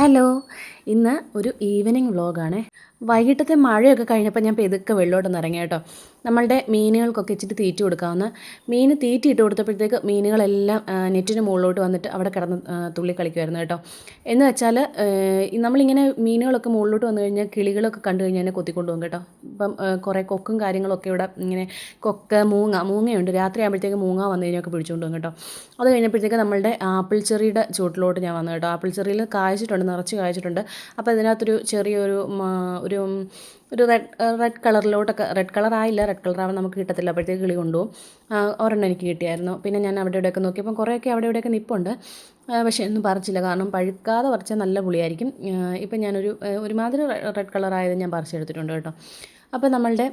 Hello ഇന്ന് ഒരു evening വ്ളോഗാണ് വൈകിട്ടത്തെ മഴയൊക്കെ കഴിഞ്ഞപ്പോൾ ഞാൻ പെതുക്കെ വെള്ളോട്ടൊന്ന് ഇറങ്ങി കേട്ടോ. നമ്മളുടെ മീനുകൾക്കൊക്കെ ഇച്ചിട്ട് തീറ്റി കൊടുക്കാവുന്ന. മീൻ തീറ്റി ഇട്ട് കൊടുത്തപ്പോഴത്തേക്ക് മീനുകളെല്ലാം നെറ്റിന് മുകളിലോട്ട് വന്നിട്ട് അവിടെ കിടന്ന് തുള്ളി കളിക്കുമായിരുന്നു കേട്ടോ. എന്ന് വെച്ചാൽ നമ്മളിങ്ങനെ മീനുകളൊക്കെ മുകളിലോട്ട് വന്നു കഴിഞ്ഞാൽ കിളികളൊക്കെ കണ്ടു കഴിഞ്ഞാൽ എന്നെ കൊത്തിക്കൊണ്ട് പോകും കേട്ടോ. ഇപ്പം കുറേ കൊക്കും കാര്യങ്ങളൊക്കെ ഇവിടെ ഇങ്ങനെ കൊക്ക മൂങ്ങ മൂങ്ങയുണ്ട്. രാത്രി ആകുമ്പോഴത്തേക്ക് മൂങ്ങ വന്നു കഴിഞ്ഞൊക്കെ പിടിച്ചുകൊണ്ട് പോകും കേട്ടോ. അത് കഴിഞ്ഞപ്പോഴത്തേക്ക് നമ്മളുടെ ആപ്പിൾ ചെറിയുടെ ചുവട്ടിലോട്ട് ഞാൻ വന്നു കേട്ടോ. ആപ്പിൾ ചെറിയിൽ കായ്ച്ചിട്ടുണ്ട് നിറച്ച് കായ്ച്ചിട്ടുണ്ട്. അപ്പോൾ ഇതിനകത്തൊരു ചെറിയൊരു ഒരു ഒരു റെഡ് റെഡ് കളറിലോട്ടൊക്കെ റെഡ് കളറായില്ല റെഡ് കളറാവാൻ നമുക്ക് കിട്ടത്തില്ല. അപ്പോഴത്തേക്ക് കിളി കൊണ്ടുപോകും. ഒരെണ്ണം എനിക്ക് കിട്ടിയായിരുന്നു. പിന്നെ ഞാൻ അവിടെ ഇവിടെയൊക്കെ നോക്കിയപ്പോൾ കുറേയൊക്കെ അവിടെ ഇവിടെയൊക്കെ നിപ്പുണ്ട്. പക്ഷേ ഒന്നും പറിച്ചില്ല. കാരണം പഴുക്കാതെ പറിച്ചാൽ നല്ല പുളിയായിരിക്കും. ഇപ്പം ഞാനൊരു ഒരുമാതിരി റെഡ് കളറായത് ഞാൻ പറിച്ചെടുത്തിട്ടുണ്ട് കേട്ടോ. അപ്പോൾ നമ്മളുടെ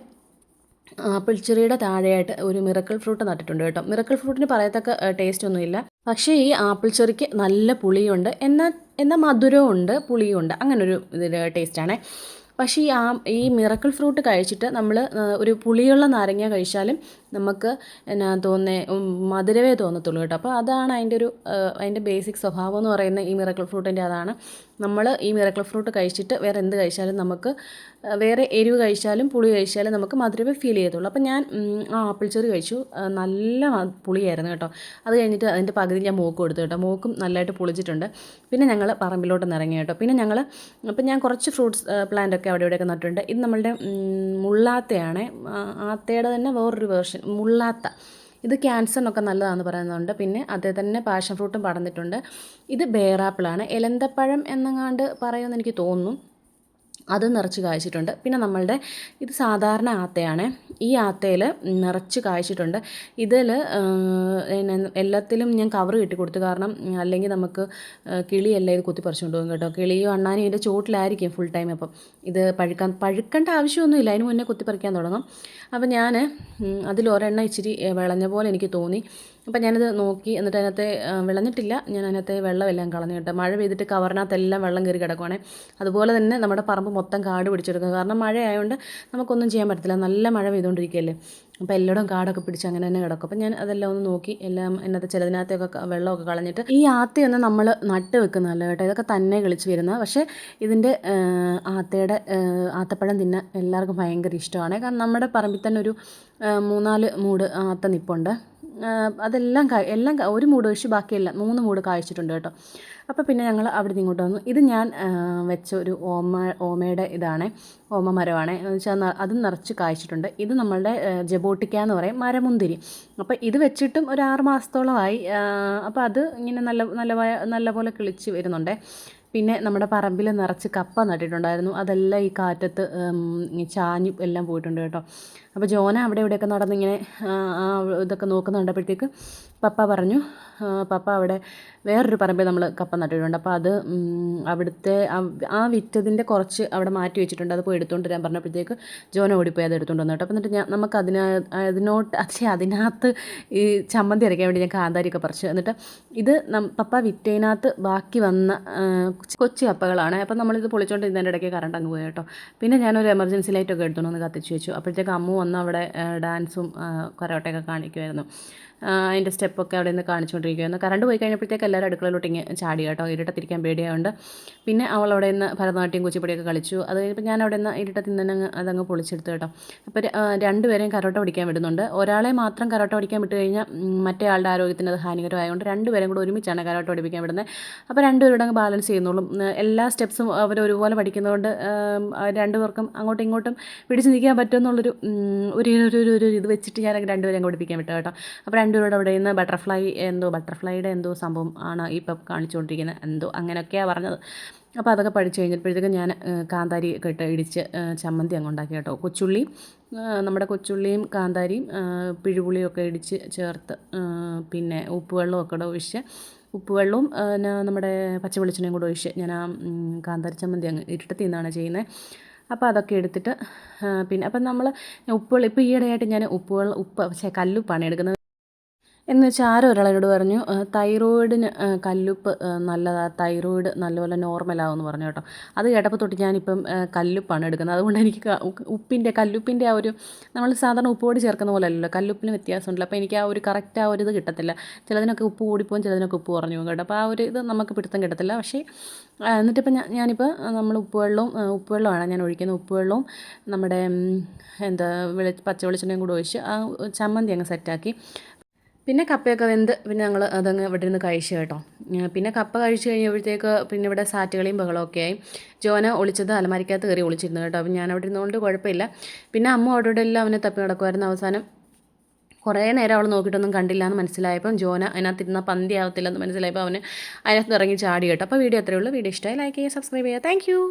ആപ്പിൾ ചെറിയുടെ താഴെയായിട്ട് ഒരു മിറക്കിൾ ഫ്രൂട്ട് നട്ടിട്ടുണ്ട് കേട്ടോ. മിറക്കിൾ ഫ്രൂട്ടിന് പറയത്തക്ക ടേസ്റ്റ് ഒന്നുമില്ല. പക്ഷേ ഈ ആപ്പിൾ ചെറിക്ക് നല്ല പുളിയുണ്ട്. എന്നാൽ എന്നാൽ മധുരവും ഉണ്ട് പുളിയും ഉണ്ട്. അങ്ങനെ ഒരു ഇതിൽ ടേസ്റ്റാണ് പക്ഷേ ഈ ആ ഈ മിറക്കിൾ ഫ്രൂട്ട് കഴിച്ചിട്ട് നമ്മൾ ഒരു പുളിയുള്ള നാരങ്ങ കഴിച്ചാലും നമുക്ക് എന്നാ തോന്നേ മധുരവേ തോന്നത്തുള്ളൂ കേട്ടോ. അപ്പോൾ അതാണ് അതിന്റെ ഒരു അതിന്റെ ബേസിക് സ്വഭാവം എന്ന് പറയുന്ന ഈ മിറക്കിൾ ഫ്രൂട്ടിന്റെ അതാണ്. നമ്മൾ ഈ മിറക്കിൾ ഫ്രൂട്ട് കഴിച്ചിട്ട് വേറെ എന്ത് കഴിച്ചാലും നമുക്ക് വേറെ എരിവ് കഴിച്ചാലും പുളി കഴിച്ചാലും നമുക്ക് മധുരമേ ഫീൽ ചെയ്യത്തുള്ളൂ. അപ്പോൾ ഞാൻ ആ ആപ്പിൾ ചെറി കഴിച്ചു. നല്ല പുളിയായിരുന്നു കേട്ടോ. അത് കഴിഞ്ഞിട്ട് അതിന്റെ പകുതി ഞാൻ മൂക്ക് കൊടുത്തു കേട്ടോ. മൂക്കും നല്ലതായിട്ട് പുളിച്ചിട്ടുണ്ട്. പിന്നെ ഞങ്ങൾ പറമ്പിലോട്ട് ഇറങ്ങി കേട്ടോ. പിന്നെ ഞങ്ങൾ അപ്പം ഞാൻ കുറച്ച് ഫ്രൂട്ട്സ് പ്ലാന്റ് ഒക്കെ അവിടെ ഇവിടെയൊക്കെ നട്ടിട്ടുണ്ട്. ഇത് നമ്മളുടെ മുള്ളാത്തയാണ്. ആത്തയുടെ തന്നെ വേറൊരു വേർഷൻ മുള്ളാത്ത. ഇത് ക്യാൻസറിനൊക്കെ നല്ലതാണെന്ന് പറയുന്നുണ്ട്. പിന്നെ അതേ തന്നെ പാഷൻ ഫ്രൂട്ടും പടർന്നിട്ടുണ്ട്. ഇത് ബേറാപ്പിളാണ്. എലന്തപ്പഴം എന്നങ്ങാണ്ട് പറയുമെന്ന് എനിക്ക് തോന്നുന്നു. അത് നിറച്ച് കായ്ച്ചിട്ടുണ്ട്. പിന്നെ നമ്മളുടെ ഇത് സാധാരണ ആത്തയാണ്. ഈ ആത്തയിൽ നിറച്ച് കായ്ച്ചിട്ടുണ്ട്. ഇതിൽ എല്ലാത്തിലും ഞാൻ കവർ കെട്ടി കൊടുത്തു കാരണം അല്ലെങ്കിൽ നമുക്ക് കിളിയല്ല ഇത് കുത്തി പറിച്ചുകൊണ്ട് പോകും കേട്ടോ. കിളിയോ അണ്ണാനും ഇതിന്റെ ചോട്ടിലായിരിക്കും ഫുൾ ടൈം അപ്പം. ഇത് പഴുക്കാൻ പഴുക്കേണ്ട ആവശ്യമൊന്നുമില്ല. അതിന് മുന്നേ കുത്തി പറിക്കാൻ തുടങ്ങും. അപ്പം ഞാൻ അതിലൊരെണ്ണം ഇച്ചിരി വിളഞ്ഞ പോലെ എനിക്ക് തോന്നി. അപ്പം ഞാനത് നോക്കി എന്നിട്ട് അതിനകത്തെ വിളഞ്ഞിട്ടില്ല. ഞാൻ അതിനകത്തെ വെള്ളമെല്ലാം കളഞ്ഞു കേട്ടോ. മഴ പെയ്തിട്ട് കവറിനകത്തെല്ലാം വെള്ളം കയറി കിടക്കുവാണേ. അതുപോലെ തന്നെ നമ്മുടെ പറമ്പ് മൊത്തം കാട് പിടിച്ചെടുക്കും. കാരണം മഴ ആയതുകൊണ്ട് നമുക്കൊന്നും ചെയ്യാൻ പറ്റത്തില്ല. നല്ല മഴ പെയ്തുകൊണ്ടിരിക്കുകയല്ലേ അപ്പോൾ എല്ലായിടവും കാടൊക്കെ പിടിച്ച് അങ്ങനെ തന്നെ കിടക്കും. അപ്പം ഞാൻ അതെല്ലാം ഒന്ന് നോക്കി എല്ലാം എന്നത്തെ ചിലതിനകത്തൊക്കെ വെള്ളമൊക്കെ കളഞ്ഞിട്ട് ഈ ആത്തയൊന്നും നമ്മൾ നട്ട് വെക്കുന്നതല്ല കേട്ടോ? ഇതൊക്കെ തന്നെ കിളിച്ച് വരുന്നത് പക്ഷേ ഇതിന്റെ ആത്തയുടെ ആത്തപ്പഴം തിന്നാൻ എല്ലാവർക്കും ഭയങ്കര ഇഷ്ടമാണ്. കാരണം നമ്മുടെ പറമ്പിൽ തന്നെ ഒരു മൂന്നാൽ മൂട് ആത്ത നിപ്പുണ്ട്. അതെല്ലാം എല്ലാം ഒരു മൂട് ഒഴിച്ച് ബാക്കിയല്ല മൂന്ന് മൂട് കാഴ്ചിട്ടുണ്ട് കേട്ടോ. അപ്പോൾ പിന്നെ ഞങ്ങൾ അവിടെ നിന്ന് ഇങ്ങോട്ട് വന്നു. ഇത് ഞാൻ വെച്ച ഒരു ഓമ ഓമയുടെ ഇതാണ് ഓമ മരമാണ്. എന്ന് വെച്ചാൽ അത് നിറച്ച് കായ്ച്ചിട്ടുണ്ട്. ഇത് നമ്മളുടെ ജബോട്ടിക്ക എന്ന് പറയും മരമുന്തിരി. അപ്പോൾ ഇത് വെച്ചിട്ടും ഒരു ആറ് മാസത്തോളമായി അപ്പോൾ അത് ഇങ്ങനെ നല്ല നല്ല നല്ല പോലെ കിളിച്ച് വരുന്നുണ്ടേ. പിന്നെ നമ്മുടെ പറമ്പിൽ നിറച്ച് കപ്പ നട്ടിട്ടുണ്ടായിരുന്നു. അതെല്ലാം ഈ കാറ്റത്ത് ചാഞ്ഞു എല്ലാം പോയിട്ടുണ്ട് കേട്ടോ. അപ്പോൾ ജോന അവിടെ ഇവിടെയൊക്കെ നടന്നിങ്ങനെ ഇതൊക്കെ നോക്കുന്ന കണ്ടപ്പോഴത്തേക്ക് പപ്പ പറഞ്ഞു പപ്പ അവിടെ വേറൊരു പറമ്പിൽ നമ്മൾ കപ്പ നട്ടിട്ടുണ്ട്. അപ്പോൾ അത് അവിടുത്തെ ആ- വിറ്റതിന്റെ കുറച്ച് അവിടെ മാറ്റി വെച്ചിട്ടുണ്ട്. അത് പോയി എടുത്തുകൊണ്ട് വരാൻ പറഞ്ഞപ്പോഴത്തേക്ക് ജോന ഓടിപ്പോയി അത് എടുത്തുകൊണ്ട് വന്നു കേട്ടോ. അപ്പോൾ എന്നിട്ട് ഞാൻ നമുക്ക് അതിന അതിനോട്ട് പക്ഷേ അതിനകത്ത് ഈ ചമ്മന്തി അരയ്ക്കാൻ വേണ്ടി ഞാൻ കാന്താരിയൊക്കെ പറിച്ചു. എന്നിട്ട് ഇത് നം- പപ്പ വിറ്റതിനകത്ത് ബാക്കി വന്ന കൊച്ചു കപ്പകളാണ് അപ്പം നമ്മളിത് പൊളിച്ചോണ്ട് ഇതിന്റെ ഇടയ്ക്ക് കറണ്ട് അങ്ങ് പോയി കേട്ടോ. പിന്നെ ഞാനൊരു എമർജൻസി ലൈറ്റൊക്കെ എടുത്തോണ്ട് ഒന്ന് കത്തിച്ച് വെച്ചു. അപ്പോഴത്തേക്ക് അമ്മു വന്ന് അവിടെ ഡാൻസും കരോട്ടയൊക്കെ കാണിക്കുമായിരുന്നു അതിന്റെ സ്റ്റെപ്പൊക്കെ അവിടെ നിന്ന് കാണിച്ചുകൊണ്ടിരിക്കുകയായിരുന്നു കറണ്ട് പോയി കഴിഞ്ഞപ്പോഴത്തേക്ക് എല്ലാവരും അടുക്കളയിലോട്ട് ഇങ്ങനെ ചാടി കേട്ടോ. ഇരുട്ടത്തിരിക്കാൻ പേടിയായതുകൊണ്ട് പിന്നെ അവൾ അവിടെ നിന്ന് ഭരതനാട്യം കുച്ചിപ്പൊടിയൊക്കെ കളിച്ചു. അത് കഴിഞ്ഞപ്പോൾ ഞാൻ അവിടെ നിന്ന് ഇരുട്ടത്തിൽ നിന്ന് അങ്ങ് അതങ്ങ് പൊളിച്ചെടുത്തു കേട്ടോ. അപ്പോൾ രണ്ടുപേരെയും കരോട്ട പഠിക്കാൻ വിടുന്നുണ്ട്. ഒരാളെ മാത്രം കരോട്ട പഠിക്കാൻ വിട്ട് കഴിഞ്ഞാൽ മറ്റേ ആളുടെ ആരോഗ്യത്തിന് അത് ഹാനികരമായതുകൊണ്ട് രണ്ടുപേരും കൂടെ ഒരുമിച്ചാണ് കരോട്ട പഠിപ്പിക്കാൻ വിടുന്നത്. അപ്പോൾ രണ്ടുപേരുടെ അങ്ങ് ബാലൻസ് ചെയ്യുന്നുള്ളൂ ഉം, എല്ലാ സ്റ്റെപ്സും അവർ ഒരുപോലെ പഠിക്കുന്നതുകൊണ്ട് രണ്ടു പേർക്കും രണ്ടുപേർക്കും അങ്ങോട്ടും ഇങ്ങോട്ടും പിടിച്ച് നിൽക്കാൻ പറ്റുമെന്നുള്ളൊരു ഒരു ഒരു ഒരു- ഒരു ഇത് വെച്ചിട്ട് ഞാൻ രണ്ടുപേരും അങ്ങ് പഠിപ്പിക്കാൻ വിട്ടു കേട്ടോ. അപ്പോൾ രണ്ടുപേരോട് അവിടെ നിന്ന് ബട്ടർഫ്ലൈ എന്തോ ബട്ടർഫ്ലൈയുടെ എന്തോ സംഭവം ആണ് ഇപ്പം കാണിച്ചുകൊണ്ടിരിക്കുന്നത്. എന്തോ അങ്ങനെയൊക്കെയാണ് പറഞ്ഞത്. അപ്പോൾ അതൊക്കെ പഠിച്ചു കഴിഞ്ഞപ്പോഴത്തേക്കും ഞാൻ കാന്താരി ഒക്കെ ഇട്ട് ഇടിച്ച് ചമ്മന്തി അങ്ങ് ഉണ്ടാക്കി കേട്ടോ. കൊച്ചുള്ളി നമ്മുടെ കൊച്ചുള്ളിയും കാന്താരിയും പിഴുപുളിയും ഒക്കെ ഇടിച്ച് ചേർത്ത് പിന്നെ ഉപ്പുവെള്ളമൊക്കെ ഒക്കെ ഒഴിച്ച് ഉപ്പുവെള്ളവും പിന്നെ നമ്മുടെ പച്ചവെളിച്ചെണ്ണയും കൂടെ ഒഴിച്ച് ഞാൻ ആ കാന്താരി ചമ്മന്തി അങ്ങ് ഇരുട്ടത്തിൽ നിന്നാണ് ചെയ്യുന്നത് അപ്പോൾ അതൊക്കെ എടുത്തിട്ട് പിന്നെ അപ്പം നമ്മൾ ഉപ്പുവെള്ളം ഇപ്പോൾ ഈയിടെയായിട്ട് ഞാൻ ഉപ്പുവെള്ളം ഉപ്പ് പക്ഷേ കല്ലുപ്പാണ് എടുക്കുന്നത്. എന്ന് വെച്ചാൽ ആരോ ഒരാളോട് പറഞ്ഞു തൈറോയിഡിന് കല്ലുപ്പ് നല്ലതാണ് തൈറോയിഡ് നല്ലപോലെ നോർമലാവുമെന്ന് പറഞ്ഞു കേട്ടോ. അത് കേട്ടപ്പോൾ തൊട്ട് ഞാനിപ്പം കല്ലുപ്പാണ് എടുക്കുന്നത്. അതുകൊണ്ട് എനിക്ക് ഉപ്പിന്റെ കല്ലുപ്പിന്റെ ആ ഒരു നമ്മൾ സാധാരണ ഉപ്പ് കൂടി ചേർക്കുന്ന പോലെ അല്ലല്ലോ കല്ലുപ്പിന് വ്യത്യാസമുണ്ടല്ലോ. അപ്പോൾ എനിക്ക് ആ ഒരു കറക്റ്റ് ആ ഒരു ഇത് കിട്ടത്തില്ല. ചിലതിനൊക്കെ ഉപ്പ് കൂടിപ്പോകും ചിലതിനൊക്കെ ഉപ്പ് കുറഞ്ഞു പോകും കേട്ടോ. അപ്പോൾ ആ ഒരു ഇത് നമുക്ക് പിടുത്തം കിട്ടത്തില്ല. പക്ഷേ എന്നിട്ടിപ്പോൾ ഞാൻ ഞാനിപ്പോൾ നമ്മൾ ഉപ്പുവെള്ളവും ഉപ്പുവെള്ളമാണ് ഞാൻ ഒഴിക്കുന്നത്. ഉപ്പുവെള്ളവും നമ്മുടെ എന്താ വെളി പച്ച വെളിച്ചെണ്ണയും കൂടെ ഒഴിച്ച് ആ ചമ്മന്തി അങ്ങ് സെറ്റാക്കി പിന്നെ കപ്പയൊക്കെ വെന്ത് പിന്നെ ഞങ്ങൾ അതങ്ങ് ഇവിടെ നിന്ന് കഴിച്ചു കേട്ടോ. പിന്നെ കപ്പ കഴിച്ചു കഴിഞ്ഞപ്പോഴത്തേക്ക് പിന്നെ ഇവിടെ സാറ്റുകളിയും ബഹളമൊക്കെ ആയി. ജോന ഒളിച്ചത് അലമാരിക്കകത്ത് കയറി ഒളിച്ചിരുന്നു കേട്ടോ. അപ്പം ഞാൻ അവിടെ ഇരുന്നുകൊണ്ട് കുഴപ്പമില്ല. പിന്നെ അമ്മ അവിടെ എല്ലാം അവനെ തപ്പി നടക്കുമായിരുന്നു അവസാനം കുറേ നേരം അവൾ നോക്കിയിട്ടൊന്നും കണ്ടില്ല എന്ന് മനസ്സിലായപ്പം ജോന അതിനകത്ത് ഇരുന്ന പന്തി ആവത്തില്ലെന്ന് മനസ്സിലായപ്പോൾ അവന് അതിനകത്ത് ഇറങ്ങി ചാടി കേട്ടോ. അപ്പോൾ വീഡിയോ അത്രയേ ഉള്ളൂ. വീഡിയോ ഇഷ്ടമായി ലൈക്ക് ചെയ്യുക സബ്സ്ക്രൈബ് ചെയ്യുക. താങ്ക്